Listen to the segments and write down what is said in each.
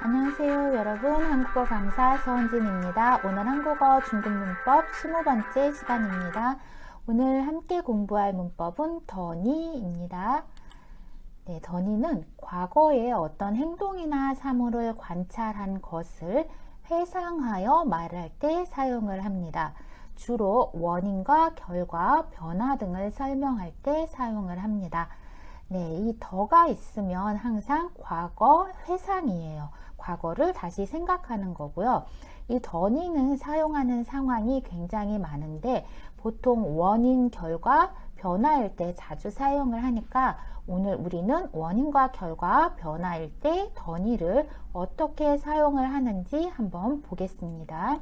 안녕하세요 여러분 한국어 강사 서은진입니다. 오늘 한국어 중급 문법 20번째 시간입니다. 오늘 함께 공부할 문법은 더니입니다. 네, 더니는 과거의 어떤 행동이나 사물을 관찰한 것을 회상하여 말할 때 사용을 합니다. 주로 원인과 결과, 변화 등을 설명할 때 사용을 합니다. 네, 이 더가 있으면 항상 과거 회상이에요. 과거를 다시 생각하는 거고요. 이 더니는 사용하는 상황이 굉장히 많은데 보통 원인, 결과, 변화일 때 자주 사용을 하니까 오늘 우리는 원인과 결과, 변화일 때 더니를 어떻게 사용을 하는지 한번 보겠습니다.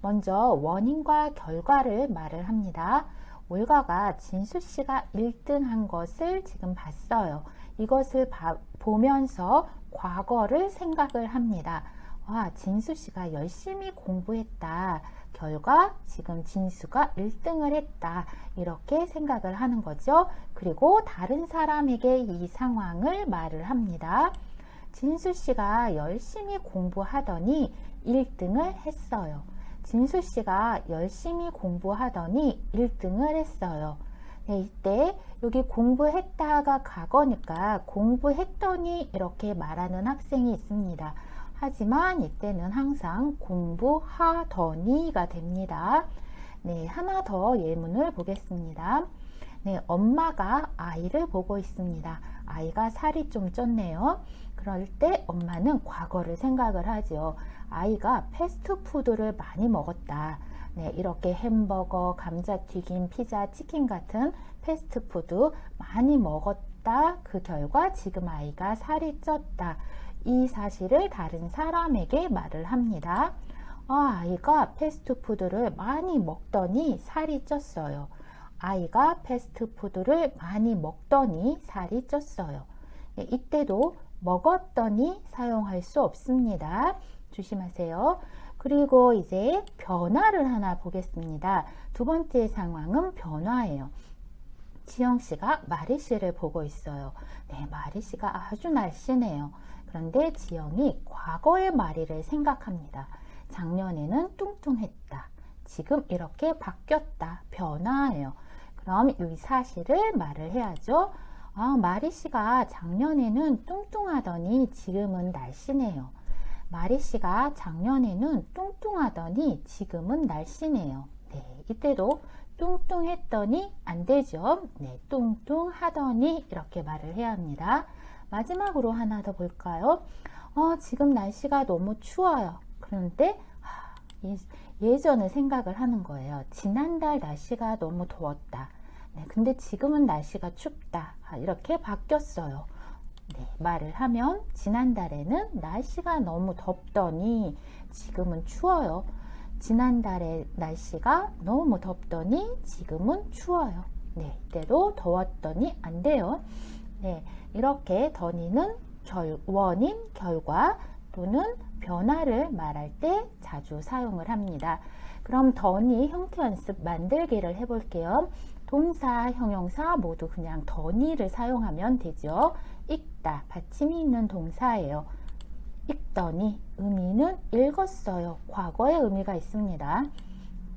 먼저 원인과 결과를 말을 합니다. 올가가 진수 씨가 1등 한 것을 지금 봤어요. 이것을 봐, 보면서 과거를 생각을 합니다. 와, 진수 씨가 열심히 공부했다. 결과 지금 진수가 1등을 했다. 이렇게 생각을 하는 거죠. 그리고 다른 사람에게 이 상황을 말을 합니다. 진수 씨가 열심히 공부하더니 1등을 했어요. 진수 씨가 열심히 공부하더니 1등을 했어요. 네, 이때 여기 공부했다가 과거니까 공부했더니 이렇게 말하는 학생이 있습니다. 하지만 이때는 항상 공부하더니가 됩니다. 네, 하나 더 예문을 보겠습니다. 네, 엄마가 아이를 보고 있습니다. 아이가 살이 좀 쪘네요. 그럴 때 엄마는 과거를 생각을 하죠. 아이가 패스트푸드를 많이 먹었다. 네, 이렇게 햄버거, 감자튀김, 피자, 치킨 같은 패스트푸드 많이 먹었다. 그 결과 지금 아이가 살이 쪘다. 이 사실을 다른 사람에게 말을 합니다. 아, 아이가 패스트푸드를 많이 먹더니 살이 쪘어요. 아이가 패스트푸드를 많이 먹더니 살이 쪘어요. 네, 이때도 먹었더니 사용할 수 없습니다. 조심하세요. 그리고 이제 변화를 하나 보겠습니다. 두 번째 상황은 변화예요. 지영 씨가 마리 씨를 보고 있어요. 네, 마리 씨가 아주 날씬해요. 그런데 지영이 과거의 마리를 생각합니다. 작년에는 뚱뚱했다. 지금 이렇게 바뀌었다. 변화예요. 그럼 이 사실을 말을 해야죠. 아, 마리 씨가 작년에는 뚱뚱하더니 지금은 날씬해요. 마리 씨가 작년에는 뚱뚱하더니 지금은 날씬해요. 네, 이때도 뚱뚱했더니 안 되죠. 네, 뚱뚱하더니 이렇게 말을 해야 합니다. 마지막으로 하나 더 볼까요? 어, 지금 날씨가 너무 추워요. 그런데 예전을 생각을 하는 거예요. 지난달 날씨가 너무 더웠다. 네, 근데 지금은 날씨가 춥다. 아, 이렇게 바뀌었어요. 네, 말을 하면 지난달에는 날씨가 너무 덥더니 지금은 추워요. 지난달에 날씨가 너무 덥더니 지금은 추워요. 네, 이때도 더웠더니 안 돼요. 네, 이렇게 더니는 결, 원인, 결과 또는 변화를 말할 때 자주 사용을 합니다. 그럼 더니 형태 연습 만들기를 해볼게요. 동사, 형용사 모두 그냥 더니를 사용하면 되죠. 읽다, 받침이 있는 동사예요. 읽더니 의미는 읽었어요. 과거의 의미가 있습니다.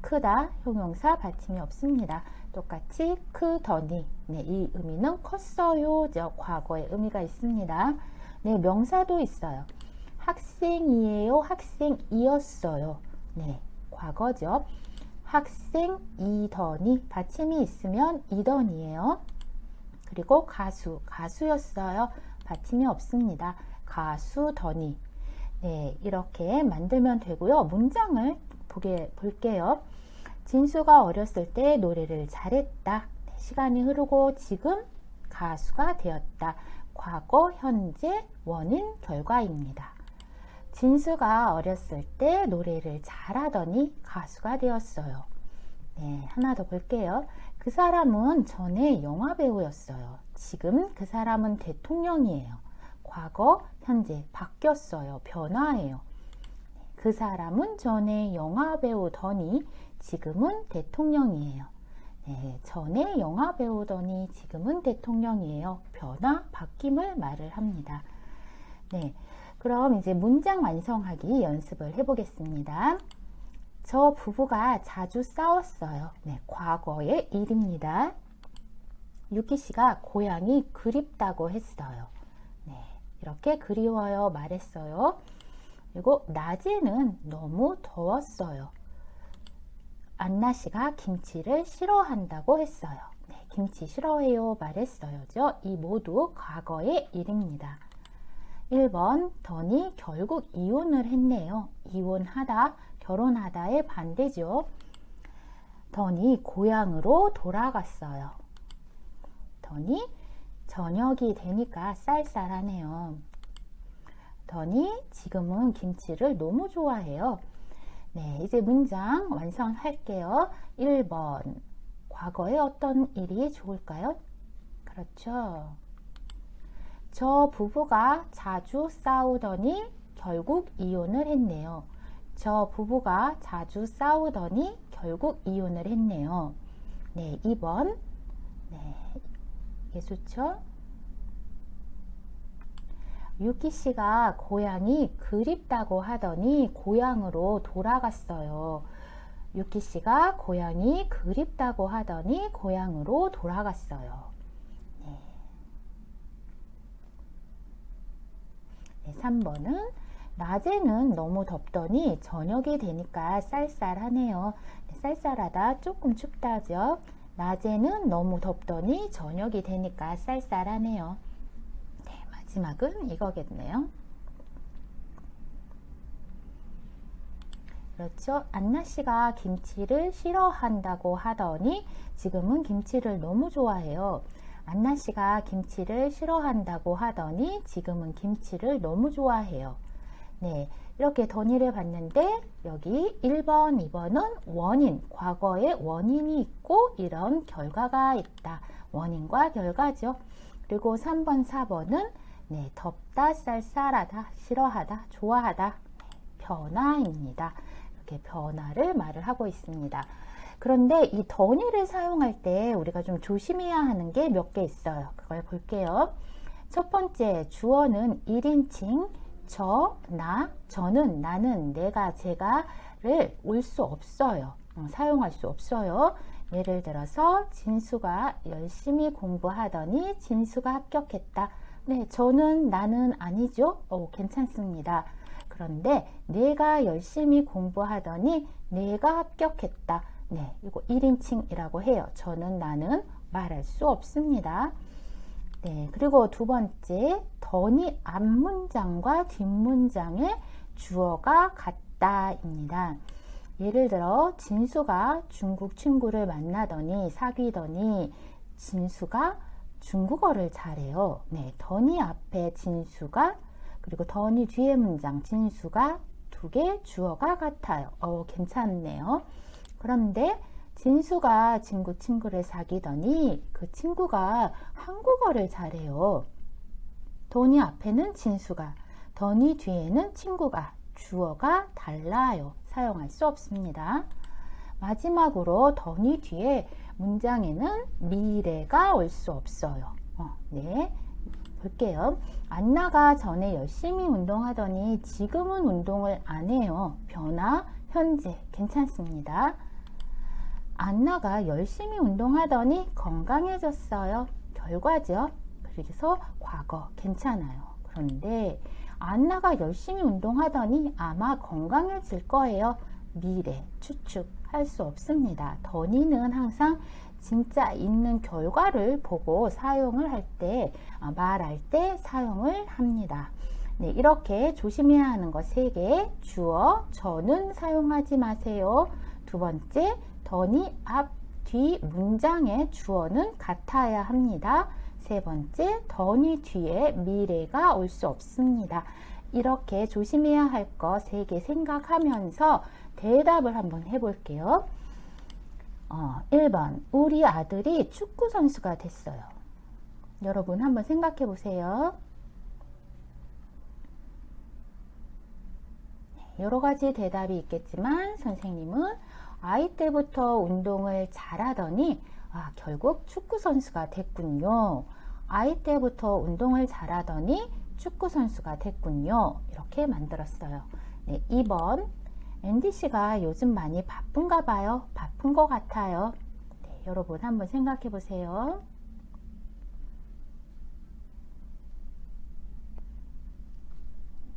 크다, 형용사 받침이 없습니다. 똑같이 크더니 네, 이 의미는 컸어요. 저 과거의 의미가 있습니다. 네, 명사도 있어요. 학생이에요. 학생이었어요. 네, 과거죠. 학생이더니 받침이 있으면 이더니예요. 그리고 가수, 가수였어요. 받침이 없습니다. 가수 더니. 네, 이렇게 만들면 되고요. 문장을 보게 볼게요. 진수가 어렸을 때 노래를 잘했다. 네, 시간이 흐르고 지금 가수가 되었다. 과거, 현재, 원인, 결과입니다. 진수가 어렸을 때 노래를 잘하더니 가수가 되었어요. 네, 하나 더 볼게요. 그 사람은 전에 영화 배우였어요. 지금 그 사람은 대통령이에요. 과거, 현재 바뀌었어요. 변화예요. 그 사람은 전에 영화 배우더니 지금은 대통령이에요. 네, 전에 영화 배우더니 지금은 대통령이에요. 변화, 바뀜을 말을 합니다. 네, 그럼 이제 문장 완성하기 연습을 해보겠습니다. 저 부부가 자주 싸웠어요. 네, 과거의 일입니다. 유키 씨가 고향이 그립다고 했어요. 네, 이렇게 그리워요 말했어요. 그리고 낮에는 너무 더웠어요. 안나 씨가 김치를 싫어한다고 했어요. 네, 김치 싫어해요 말했어요죠. 이 모두 과거의 일입니다. 1번 던이 결국 이혼을 했네요. 이혼하다, 결혼하다의 반대죠. 던이 고향으로 돌아갔어요. 던이 저녁이 되니까 쌀쌀하네요. 던이 지금은 김치를 너무 좋아해요. 네, 이제 문장 완성할게요. 1번. 과거에 어떤 일이 좋을까요? 그렇죠. 저 부부가 자주 싸우더니 결국 이혼을 했네요. 저 부부가 자주 싸우더니 결국 이혼을 했네요. 네, 2번. 네, 좋죠? 유키 씨가 고향이 그립다고 하더니 고향으로 돌아갔어요. 유키 씨가 고향이 그립다고 하더니 고향으로 돌아갔어요. 네. 네, 3번은 낮에는 너무 덥더니 저녁이 되니까 쌀쌀하네요. 네, 쌀쌀하다, 조금 춥다죠. 낮에는 너무 덥더니 저녁이 되니까 쌀쌀하네요. 마지막은 이거겠네요. 그렇죠. 안나 씨가 김치를 싫어한다고 하더니 지금은 김치를 너무 좋아해요. 안나 씨가 김치를 싫어한다고 하더니 지금은 김치를 너무 좋아해요. 네. 이렇게 던의를 봤는데 여기 1번, 2번은 원인, 과거에 원인이 있고 이런 결과가 있다. 원인과 결과죠. 그리고 3번, 4번은 네, 덥다, 쌀쌀하다, 싫어하다, 좋아하다, 변화입니다. 이렇게 변화를 말을 하고 있습니다. 그런데 이 던이를 사용할 때 우리가 좀 조심해야 하는 게 몇 개 있어요. 그걸 볼게요. 첫 번째, 주어는 1인칭, 저, 나, 저는, 나는, 내가, 제가를 올 수 없어요. 어, 사용할 수 없어요. 예를 들어서 진수가 열심히 공부하더니 진수가 합격했다. 네, 저는 나는 아니죠. 오, 괜찮습니다. 그런데 내가 열심히 공부하더니 내가 합격했다. 네, 이거 1인칭이라고 해요. 저는 나는 말할 수 없습니다. 네, 그리고 두 번째, 더니 앞문장과 뒷문장의 주어가 같다입니다. 예를 들어, 진수가 중국 친구를 만나더니 사귀더니 진수가 중국어를 잘해요. 네, 더니 앞에 진수가 그리고 더니 뒤에 문장 진수가 두 개 주어가 같아요. 어, 괜찮네요. 그런데 진수가 친구 친구를 사귀더니 그 친구가 한국어를 잘해요. 더니 앞에는 진수가, 더니 뒤에는 친구가, 주어가 달라요. 사용할 수 없습니다. 마지막으로 더니 뒤에 문장에는 미래가 올 수 없어요. 어, 네. 볼게요. 안나가 전에 열심히 운동하더니 지금은 운동을 안 해요. 변화, 현재, 괜찮습니다. 안나가 열심히 운동하더니 건강해졌어요. 결과죠. 그래서 과거, 괜찮아요. 그런데 안나가 열심히 운동하더니 아마 건강해질 거예요. 미래, 추측할 수 없습니다. 더니는 항상 진짜 있는 결과를 보고 사용을 할 때, 아, 말할 때 사용을 합니다. 네, 이렇게 조심해야 하는 것세 개. 주어, 저는 사용하지 마세요. 두 번째, 더니 앞, 뒤 문장의 주어는 같아야 합니다. 세 번째, 더니 뒤에 미래가 올 수 없습니다. 이렇게 조심해야 할 거 세 개 생각하면서 대답을 한번 해볼게요. 어, 1번 우리 아들이 축구 선수가 됐어요. 여러분 한번 생각해 보세요. 네, 여러 가지 대답이 있겠지만 선생님은 아이 때부터 운동을 잘하더니 아, 결국 축구 선수가 됐군요. 아이 때부터 운동을 잘하더니 축구 선수가 됐군요. 이렇게 만들었어요. 네, 2번. 앤디 씨가 요즘 많이 바쁜가 봐요. 바쁜 것 같아요. 네, 여러분 한번 생각해 보세요.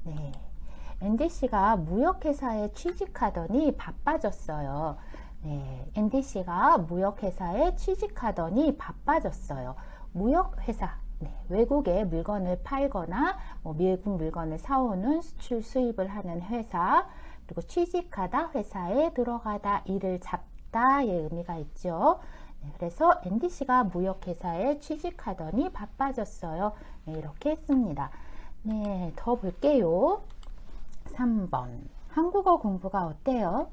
네. 앤디 씨가 무역회사에 취직하더니 바빠졌어요. 네. 앤디 씨가 무역회사에 취직하더니 바빠졌어요. 무역회사. 네. 외국에 물건을 팔거나 뭐 미국 물건을 사오는 수출 수입을 하는 회사. 그리고 취직하다, 회사에 들어가다, 일을 잡다의 의미가 있죠. 네, 그래서 앤디 씨가 무역회사에 취직하더니 바빠졌어요. 네, 이렇게 했습니다. 네, 더 볼게요. 3번. 한국어 공부가 어때요?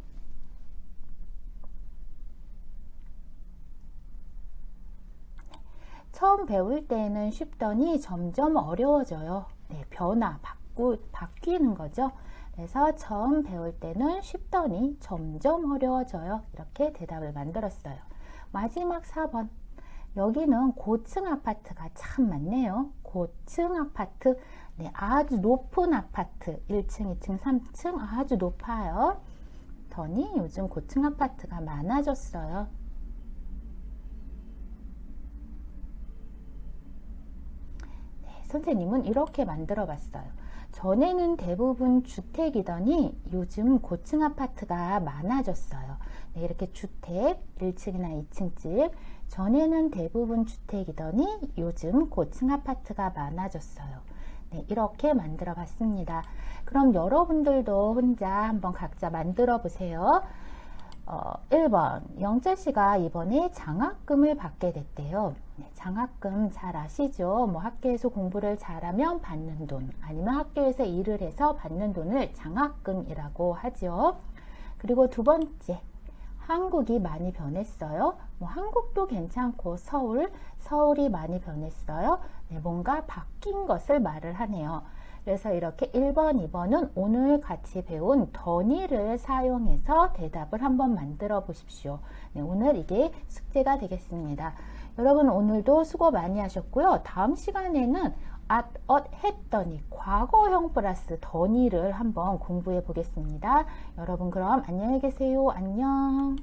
처음 배울 때는 쉽더니 점점 어려워져요. 네, 변화, 바꾸, 바뀌는 거죠. 그래서 처음 배울 때는 쉽더니 점점 어려워져요. 이렇게 대답을 만들었어요. 마지막 4번. 여기는 고층 아파트가 참 많네요. 고층 아파트. 네, 아주 높은 아파트. 1층, 2층, 3층 아주 높아요. 더니 요즘 고층 아파트가 많아졌어요. 네, 선생님은 이렇게 만들어 봤어요. 전에는 대부분 주택이더니 요즘 고층 아파트가 많아졌어요. 네, 이렇게 주택 1층이나 2층 집 전에는 대부분 주택이더니 요즘 고층 아파트가 많아졌어요. 네, 이렇게 만들어 봤습니다. 그럼 여러분들도 혼자 한번 각자 만들어 보세요. 어, 1번 영재 씨가 이번에 장학금을 받게 됐대요. 네, 장학금 잘 아시죠? 뭐 학교에서 공부를 잘하면 받는 돈 아니면 학교에서 일을 해서 받는 돈을 장학금이라고 하죠. 그리고 두 번째 한국이 많이 변했어요. 뭐 한국도 괜찮고 서울, 서울이 많이 변했어요. 네, 뭔가 바뀐 것을 말을 하네요. 그래서 이렇게 1번, 2번은 오늘 같이 배운 더니를 사용해서 대답을 한번 만들어 보십시오. 네, 오늘 이게 숙제가 되겠습니다. 여러분 오늘도 수고 많이 하셨고요. 다음 시간에는 at, 엇 했더니 과거형 플러스 더니를 한번 공부해 보겠습니다. 여러분 그럼 안녕히 계세요. 안녕.